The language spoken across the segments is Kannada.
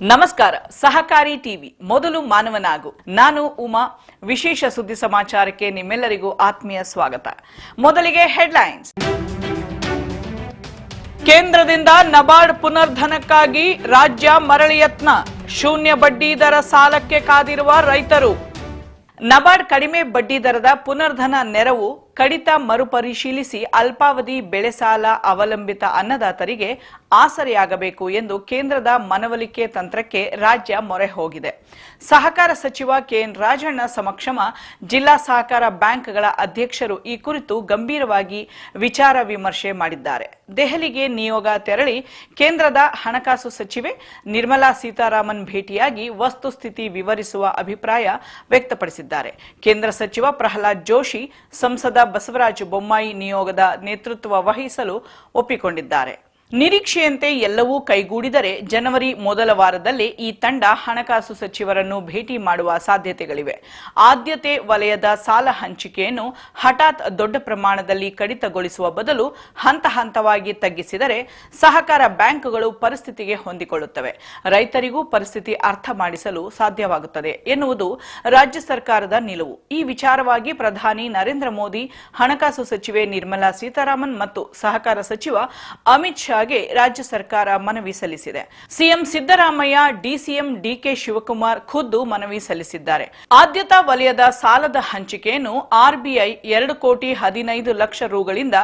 ನಮಸ್ಕಾರ, ಸಹಕಾರಿ ಟಿವಿ, ಮೊದಲು ಮಾನವನಾಗು. ನಾನು ಉಮಾ. ವಿಶೇಷ ಸುದ್ದಿ ಸಮಾಚಾರಕ್ಕೆ ನಿಮ್ಮೆಲ್ಲರಿಗೂ ಆತ್ಮೀಯ ಸ್ವಾಗತ. ಮೊದಲಿಗೆ ಹೆಡ್ಲೈನ್ಸ್. ಕೇಂದ್ರದಿಂದ ನಬಾರ್ಡ್ ಪುನರ್ಧನಕ್ಕಾಗಿ ರಾಜ್ಯ ಮರಳಿ ಯತ್ನ ಶೂನ್ಯ ಬಡ್ಡಿ ದರ ಸಾಲಕ್ಕೆ ಕಾದಿರುವ ರೈತರು. ನಬಾರ್ಡ್ ಕಡಿಮೆ ಬಡ್ಡಿ ದರದ ಪುನರ್ಧನ ನೆರವು ಕಡಿತ ಮರುಪರಿಶೀಲಿಸಿ ಅಲ್ಪಾವಧಿ ಬೆಳೆ ಸಾಲ ಅವಲಂಬಿತ ಅನ್ನದಾತರಿಗೆ ಆಸರೆಯಾಗಬೇಕು ಎಂದು ಕೇಂದ್ರದ ಮನವೊಲಿಕೆ ತಂತ್ರಕ್ಕೆ ರಾಜ್ಯ ಮೊರೆ ಹೋಗಿದೆ. ಸಹಕಾರ ಸಚಿವ ಕೆಎನ್ ರಾಜಣ್ಣ ಸಮಕ್ಷಮ ಜಿಲ್ಲಾ ಸಹಕಾರ ಬ್ಯಾಂಕ್ಗಳ ಅಧ್ಯಕ್ಷರು ಈ ಕುರಿತು ಗಂಭೀರವಾಗಿ ವಿಚಾರ ವಿಮರ್ಶೆ ಮಾಡಿದ್ದಾರೆ. ದೆಹಲಿಗೆ ನಿಯೋಗ ತೆರಳಿ ಕೇಂದ್ರದ ಹಣಕಾಸು ಸಚಿವೆ ನಿರ್ಮಲಾ ಸೀತಾರಾಮನ್ ಭೇಟಿಯಾಗಿ ವಸ್ತುಸ್ಥಿತಿ ವಿವರಿಸುವ ಅಭಿಪ್ರಾಯ ವ್ಯಕ್ತಪಡಿಸಿದ್ದಾರೆ. ಕೇಂದ್ರ ಸಚಿವ ಪ್ರಹ್ಲಾದ್ ಜೋಶಿ ಸಂಸದ ಬಸವರಾಜ ಬೊಮ್ಮಾಯಿ ನಿಯೋಗದ ನೇತೃತ್ವ ವಹಿಸಲು ಒಪ್ಪಿಕೊಂಡಿದ್ದಾರೆ. ನಿರೀಕ್ಷೆಯಂತೆ ಎಲ್ಲವೂ ಕೈಗೂಡಿದರೆ ಜನವರಿ ಮೊದಲ ವಾರದಲ್ಲಿ ಈ ತಂಡ ಹಣಕಾಸು ಸಚಿವರನ್ನು ಭೇಟಿ ಮಾಡುವ ಸಾಧ್ಯತೆಗಳಿವೆ. ಆದ್ಯತೆ ವಲಯದ ಸಾಲ ಹಂಚಿಕೆಯನ್ನು ಹಠಾತ್ ದೊಡ್ಡ ಪ್ರಮಾಣದಲ್ಲಿ ಕಡಿತಗೊಳಿಸುವ ಬದಲು ಹಂತ ಹಂತವಾಗಿ ತಗ್ಗಿಸಿದರೆ ಸಹಕಾರ ಬ್ಯಾಂಕ್ಗಳು ಪರಿಸ್ಥಿತಿಗೆ ಹೊಂದಿಕೊಳ್ಳುತ್ತವೆ. ರೈತರಿಗೂ ಪರಿಸ್ಥಿತಿ ಅರ್ಥ ಮಾಡಿಸಲು ಸಾಧ್ಯವಾಗುತ್ತದೆ ಎನ್ನುವುದು ರಾಜ್ಯ ಸರ್ಕಾರದ ನಿಲುವು. ಈ ವಿಚಾರವಾಗಿ ಪ್ರಧಾನಿ ನರೇಂದ್ರ ಮೋದಿ, ಹಣಕಾಸು ಸಚಿವೆ ನಿರ್ಮಲಾ ಸೀತಾರಾಮನ್ ಮತ್ತು ಸಹಕಾರ ಸಚಿವ ಅಮಿತ್ ಶಾಗೆ ರಾಜ್ಯ ಸರ್ಕಾರ ಮನವಿ ಸಲ್ಲಿಸಿದೆ. CM Siddaramaiah, DCM DK Shivakumar ಖುದ್ದು ಮನವಿ ಸಲ್ಲಿಸಿದ್ದಾರೆ. ಆದ್ಯತಾ ವಲಯದ ಸಾಲದ ಹಂಚಿಕೆಯನ್ನು ಆರ್ಬಿಐ ಎರಡು ಕೋಟಿ ಹದಿನೈದು ಲಕ್ಷ ರುಗಳಿಂದ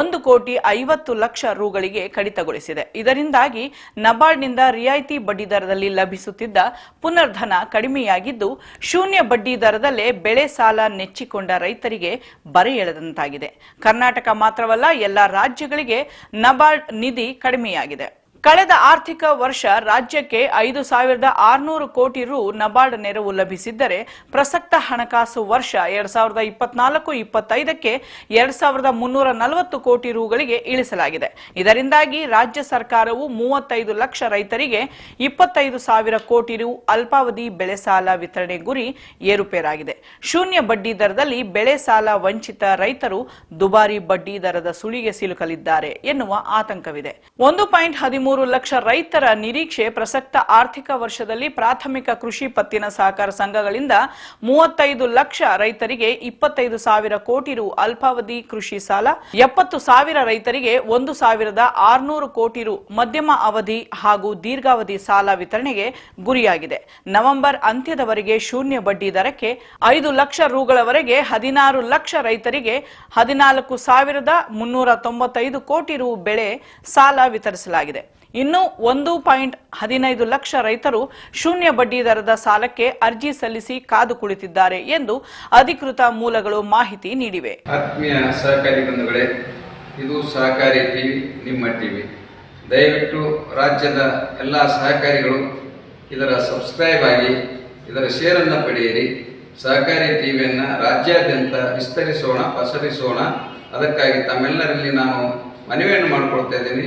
ಒಂದು ಕೋಟಿ ಐವತ್ತು ಲಕ್ಷ ರುಗಳಿಗೆ ಕಡಿತಗೊಳಿಸಿದೆ. ಇದರಿಂದಾಗಿ ನಬಾರ್ಡ್ನಿಂದ ರಿಯಾಯಿತಿ ಬಡ್ಡಿ ದರದಲ್ಲಿ ಲಭಿಸುತ್ತಿದ್ದ ಪುನರ್ಧನ ಕಡಿಮೆಯಾಗಿದ್ದು, ಶೂನ್ಯ ಬಡ್ಡಿ ದರದಲ್ಲೇ ಬೆಳೆ ಸಾಲ ನೆಚ್ಚಿಕೊಂಡ ರೈತರಿಗೆ ಬರೆ ಎಳೆದಂತಾಗಿದೆ. ಕರ್ನಾಟಕ ಮಾತ್ರವಲ್ಲ, ಎಲ್ಲ ರಾಜ್ಯಗಳಿಗೆ ನಬಾರ್ಡ್ ನಿಧಿ ಕಡಿಮೆಯಾಗಿದೆ. ಕಳೆದ ಆರ್ಥಿಕ ವರ್ಷ ರಾಜ್ಯಕ್ಕೆ ಐದು ಸಾವಿರದ ಆರುನೂರು ಕೋಟಿ ರು ನಬಾರ್ಡ್ ನೆರವು ಲಭಿಸಿದ್ದರೆ ಪ್ರಸಕ್ತ ಹಣಕಾಸು ವರ್ಷ ಎರಡ್ ಸಾವಿರದ ಇಪ್ಪತ್ನಾಲ್ಕು ಇಪ್ಪತ್ತೈದಕ್ಕೆ ಎರಡ್ ಸಾವಿರದ ಮುನ್ನೂರ ನಲವತ್ತು ಕೋಟಿ ರುಗಳಿಗೆ ಇಳಿಸಲಾಗಿದೆ. ಇದರಿಂದಾಗಿ ರಾಜ್ಯ ಸರ್ಕಾರವು ಮೂವತ್ತೈದು ಲಕ್ಷ ರೈತರಿಗೆ ಇಪ್ಪತ್ತೈದು ಸಾವಿರ ಕೋಟಿ ರು ಅಲ್ಪಾವಧಿ ಬೆಳೆ ಸಾಲ ವಿತರಣೆ ಗುರಿ ಏರುಪೇರಾಗಿದೆ. ಶೂನ್ಯ ಬಡ್ಡಿ ದರದಲ್ಲಿ ಬೆಳೆ ಸಾಲ ವಂಚಿತ ರೈತರು ದುಬಾರಿ ಬಡ್ಡಿ ದರದ ಸುಳಿಗೆ ಸಿಲುಕಲಿದ್ದಾರೆ ಎನ್ನುವ ಆತಂಕವಿದೆ. ಒಂದು ಪಾಯಿಂಟ್ ಹದಿಮೂರು ಲಕ್ಷ ರೈತರ ನಿರೀಕ್ಷೆ ಪ್ರಸಕ್ತ ಆರ್ಥಿಕ ವರ್ಷದಲ್ಲಿ ಪ್ರಾಥಮಿಕ ಕೃಷಿ ಪತ್ತಿನ ಸಹಕಾರ ಸಂಘಗಳಿಂದ ಮೂವತ್ತೈದು ಲಕ್ಷ ರೈತರಿಗೆ ಇಪ್ಪತ್ತೈದು ಸಾವಿರ ಕೋಟಿ ರು ಅಲ್ಪಾವಧಿ ಕೃಷಿ ಸಾಲ, ಎಪ್ಪತ್ತು ಸಾವಿರ ರೈತರಿಗೆ ಒಂದು ಸಾವಿರದ ಆರುನೂರು ಕೋಟಿ ರು ಮಧ್ಯಮ ಅವಧಿ ಹಾಗೂ ದೀರ್ಘಾವಧಿ ಸಾಲ ವಿತರಣೆಗೆ ಗುರಿಯಾಗಿದೆ. ನವೆಂಬರ್ ಅಂತ್ಯದವರೆಗೆ ಶೂನ್ಯ ಬಡ್ಡಿ ದರಕ್ಕೆ ಐದು ಲಕ್ಷ ರುಗಳವರೆಗೆ ಹದಿನಾರು ಲಕ್ಷ ರೈತರಿಗೆ ಹದಿನಾಲ್ಕು ಸಾವಿರದ ಮುನ್ನೂರ ತೊಂಬತ್ತೈದು ಕೋಟಿ ರು ಬೆಳೆ ಸಾಲ ವಿತರಿಸಲಾಗಿದೆ. ಇನ್ನು ಒಂದು ಪಾಯಿಂಟ್ ಹದಿನೈದು ಲಕ್ಷ ರೈತರು ಶೂನ್ಯ ಬಡ್ಡಿ ದರದ ಸಾಲಕ್ಕೆ ಅರ್ಜಿ ಸಲ್ಲಿಸಿ ಕಾದು ಕುಳಿತಿದ್ದಾರೆ ಎಂದು ಅಧಿಕೃತ ಮೂಲಗಳು ಮಾಹಿತಿ ನೀಡಿವೆ. ಆತ್ಮೀಯ ಸಹಕಾರಿ ಬಂಧುಗಳೇ, ಇದು ಸಹಕಾರಿ ಟಿವಿ, ನಿಮ್ಮ ಟಿವಿ. ದಯವಿಟ್ಟು ರಾಜ್ಯದ ಎಲ್ಲ ಸಹಕಾರಿಗಳು ಇದರ ಸಬ್ಸ್ಕ್ರೈಬ್ ಆಗಿ ಇದರ ಶೇರನ್ನು ಪಡೆಯಿರಿ. ಸಹಕಾರಿ ಟಿವಿಯನ್ನು ರಾಜ್ಯಾದ್ಯಂತ ವಿಸ್ತರಿಸೋಣ, ಪಸರಿಸೋಣ. ಅದಕ್ಕಾಗಿ ತಮ್ಮೆಲ್ಲರಲ್ಲಿ ನಾನು ಮನವಿಯನ್ನು ಮಾಡಿಕೊಳ್ತಾ ಇದ್ದೀನಿ.